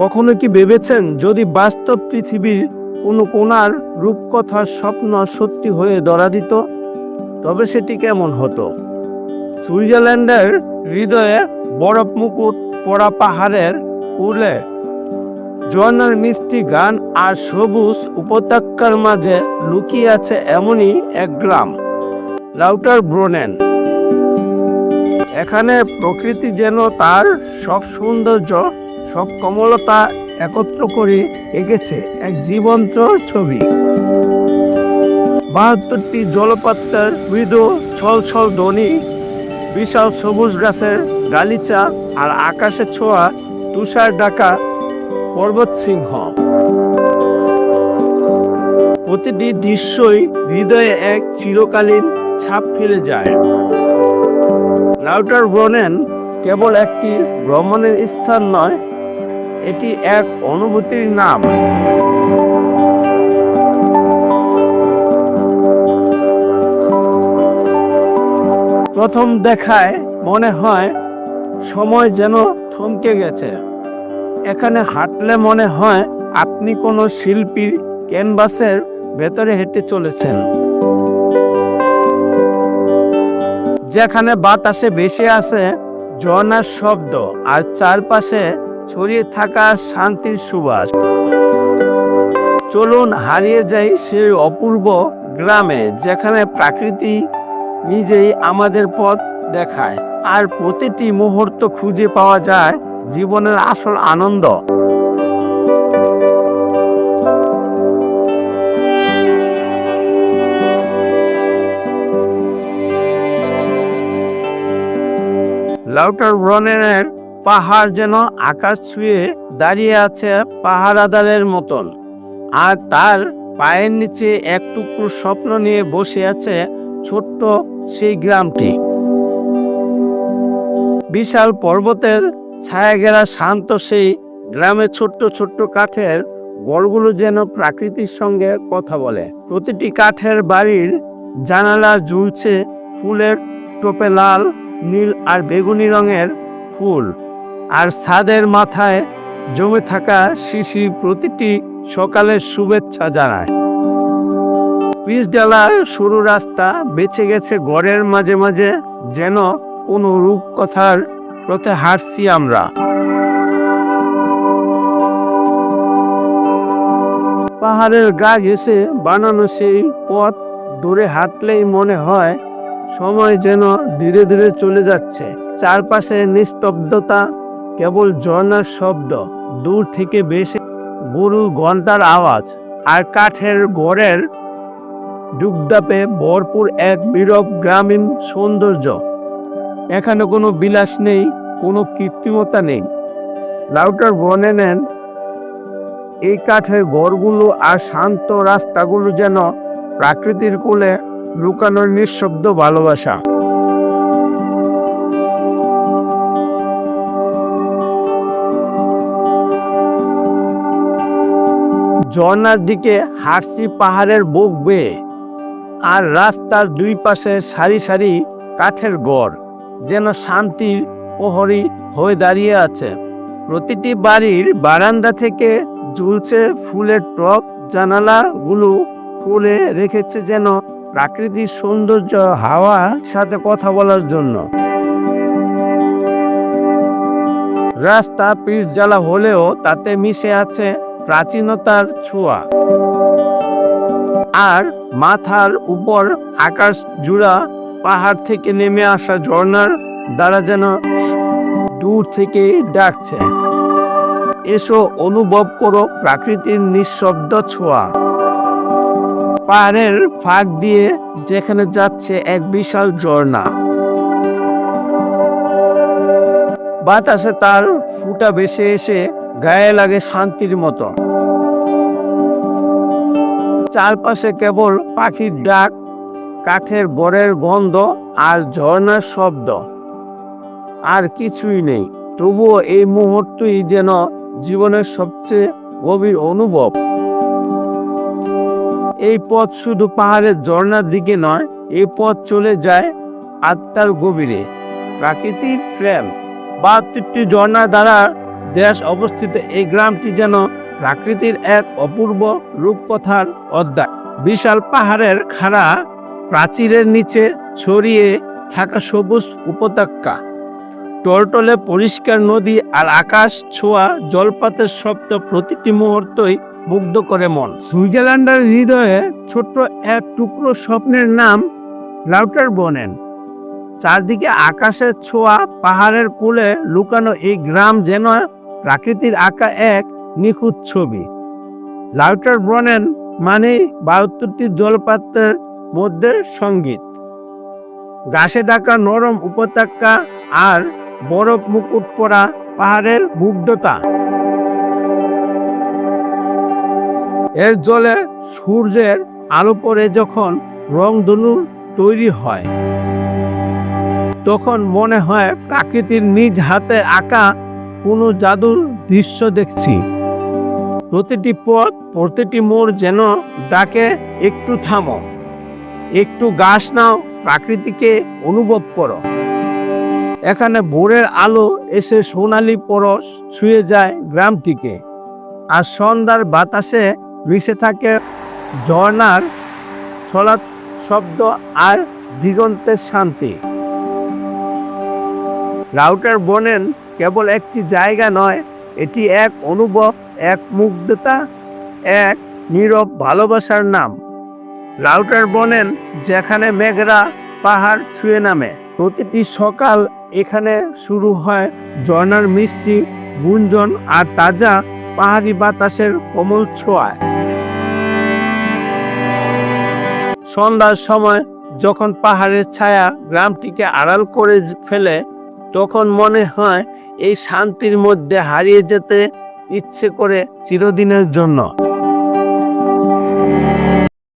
কখনো কি ভেবেছেন যদি বাস্তব পৃথিবীর কোনো কোনার রূপকথার স্বপ্ন সত্যি হয়ে ধরা দিত? তবে সেটি কেমন হতো? সুইজারল্যান্ডের হৃদয়ে বরফ মুকুট পড়া পাহাড়ের কুলে ঝর্ণার মিষ্টি গান আর সবুজ উপত্যকার মাঝে লুকিয়ে আছে এমনই এক গ্রাম, লাউটার ব্রোনেন। এখানে প্রকৃতি যেন তার সব সৌন্দর্য সব কমলতা একত্র করে এঁকেছে এক জীবন্ত ছবি। বাহাত্তরটি জলপাত্রের মৃদু ছল ছল ধ্বনি, বিশাল সবুজ গাছের গালিচা আর আকাশে ছোঁয়া তুষার ডাকা পর্বত সিংহ। প্রতিটি দৃশ্যই হৃদয়ে এক চিরকালীন ছাপ ফেলে যায়। লাউটার ব্রনেন কেবল একটি ভ্রমণের স্থান নয় এটি এক অনুভূতির নাম। প্রথম দেখায় মনে হয় সময় যেন থমকে গেছে। এখানে হাঁটলে মনে হয় আপনি কোনো শিল্পীর ক্যানভাসের ভেতরে হেঁটে চলেছেন। যেখানে বাতাসে ভেসে আছে ঝর্ণার শব্দ আর চারপাশে ছড়িয়ে থাকা শান্তির সুবাস। চলুন হারিয়ে যাই সেই অপূর্ব গ্রামে, যেখানে প্রাকৃতি নিজেই আমাদের পথ দেখায়। আর প্রতিটি মুহূর্ত খুঁজে পাওয়া যায় জীবনের আসল আনন্দ। লাউটার ব্রনেনের পাহাড় যেন আকাশ ছুঁয়ে দাঁড়িয়ে আছে পাহাড় আদারের মতন। আর তার পায়ের নিচে এক টুকরো স্বপ্ন নিয়ে বসে আছে ছোট্ট সেই গ্রামটি। বিশাল পর্বতের ছায়া ঘেরা শান্ত সেই গ্রামে ছোট্ট ছোট্ট কাঠের গড়গুলো যেন প্রাকৃতির সঙ্গে কথা বলে। প্রতিটি কাঠের বাড়ির জানালা ঝুলছে ফুলের টোপে লাল, নীল আর বেগুনি রঙের ফুল। আর ছাদের মাথায় জমে থাকা শিশি প্রতিটি সকালের শুভেচ্ছা জানায়। পিচ ডালার সরু রাস্তা বেঁচে গেছে গড়ের মাঝে মাঝে যেন কোনো রূপকথার পথে হাঁটছি আমরা। পাহাড়ের গা ঘেসে বানানো সেই পথ দূরে হাঁটলেই মনে হয় সময় যেন ধীরে ধীরে চলে যাচ্ছে। চারপাশে নিস্তব্ধতা কেবল ঝর্ণার শব্দ, দূর থেকে বেশি গরু ঘণ্টার আওয়াজ আর কাঠের ঘরের ডুবডাপে ভরপুর এক বিরব গ্রামীণ সৌন্দর্য। এখানে কোনো বিলাস নেই, কোনো কৃত্রিমতা নেই। লাউটার বনে নেন, এই কাঠের ঘরগুলো আর শান্ত রাস্তাগুলো যেন প্রাকৃতির কোলে লুকানোর নিঃশব্দ ভালোবাসা। ঝর্ণার দিকে হাঁটছি পাহাড়ের বুক বেয়ে আর রাস্তার দুই পাশে সারি সারি কাঠের গড়, যেন শান্তির প্রহরী হয়ে দাঁড়িয়ে আছে। প্রতিটি বাড়ির বারান্দা থেকে ঝুলছে ফুলের টপ জানালাগুলো খুলে রেখেছে যেন প্রাকৃতিক সৌন্দর্য হাওয়া সাথে কথা বলার জন্য। রাস্তা পিচ জ্বালা হলেও তাতে মিশে আছে প্রাচীনতার ছোঁয়া। আর মাথার উপর আকাশ জুড়া পাহাড় থেকে নেমে আসা ঝর্ণার দ্বারা যেন দূর থেকে ডাকছে। এসো অনুভব করো প্রাকৃতির নিঃশব্দ ছোঁয়া। পাহাড়ের ফাঁক দিয়ে যেখানে যাচ্ছে এক বিশাল ঝর্ণা। বাতাসে তার ফুটা ভেসে এসে গায়ে লাগে শান্তির মতো। চারপাশে কেবল পাখির ডাক, কাঠের বরের গন্ধ আর ঝর্ণার শব্দ। আর কিছুই নেই। তবুও এই মুহূর্তই যেন জীবনের সবচেয়ে গভীর অনুভব। এই পথ শুধু পাহাড়ের ঝর্ণার দিকে নয় এই পথ চলে যায় আত্মার গভীরে। প্রাকৃতিক প্রেম। বাহাত্তরটি ঝর্ণা দ্বারা দেশ অবস্থিত এই গ্রামটি যেন প্রাকৃতির এক অপূর্ব রূপকথার অধ্যায়। বিশাল পাহাড়ের খাড়া প্রাচীরের নিচে ছড়িয়ে থাকা সবুজ উপত্যকা, টলটলে পরিষ্কার নদী আর আকাশ ছোঁয়া জলপাতের শব্দ প্রতিটি মুহূর্তই মুগ্ধ করে মন। সুইজারল্যান্ডের হৃদয়ে ছোট্ট এক টুকরো স্বপ্নের নাম লাউটার বনেন। চারদিকে আকাশের ছোঁয়া পাহাড়ের কোলে লুকানো এই গ্রাম যেন প্রাকৃতির আঁকা এক নিখুঁত ছবি। লাউটার বনেন মানে বাহাত্তরটি জলপাতের মধ্যে সংগীত। ঘাসে ঢাকা নরম উপত্যকা আর বরফ মুকুট পরা পাহাড়ের মুগ্ধতা। এর জলে সূর্যের আলো পরে যখন রংধনু তৈরি হয়, তখন মনে হয় প্রাকৃতির নিজ হাতে আঁকা কোনো জাদুর দৃশ্য দেখছি। প্রতিটি পথ, প্রতিটি মোড় যেন ডাকে, একটু থামো। একটু গাছ নাও, প্রাকৃতিকে অনুভব করো। এখানে ভোরের আলো এসে সোনালি পরশ ছুঁয়ে যায় গ্রামটিকে। আর সন্ধ্যার বাতাসে মিশে থাকে ঝর্ণার ছলা শব্দ আর দিগন্তের শান্তি। রাউটার বনেন কেবল একটি জায়গা নয়, এটি এক অনুভব, এক মুগ্ধতা, এক নীরব ভালোবাসার নাম। রাউটার বনেন যেখানে মেঘরা পাহাড় ছুঁয়ে নামে। প্রতিটি সকাল এখানে শুরু হয় ঝর্ণার মিষ্টি গুঞ্জন আর তাজা পাহাড়ি বাতাসের কোমল ছোঁয়ায় সন্ধ্যার সময় যখন পাহাড়ের ছায়া গ্রামটিকে আড়াল করে ফেলে তখন মনে হয় এই শান্তির মধ্যে হারিয়ে যেতে ইচ্ছে করে চিরদিনের জন্য।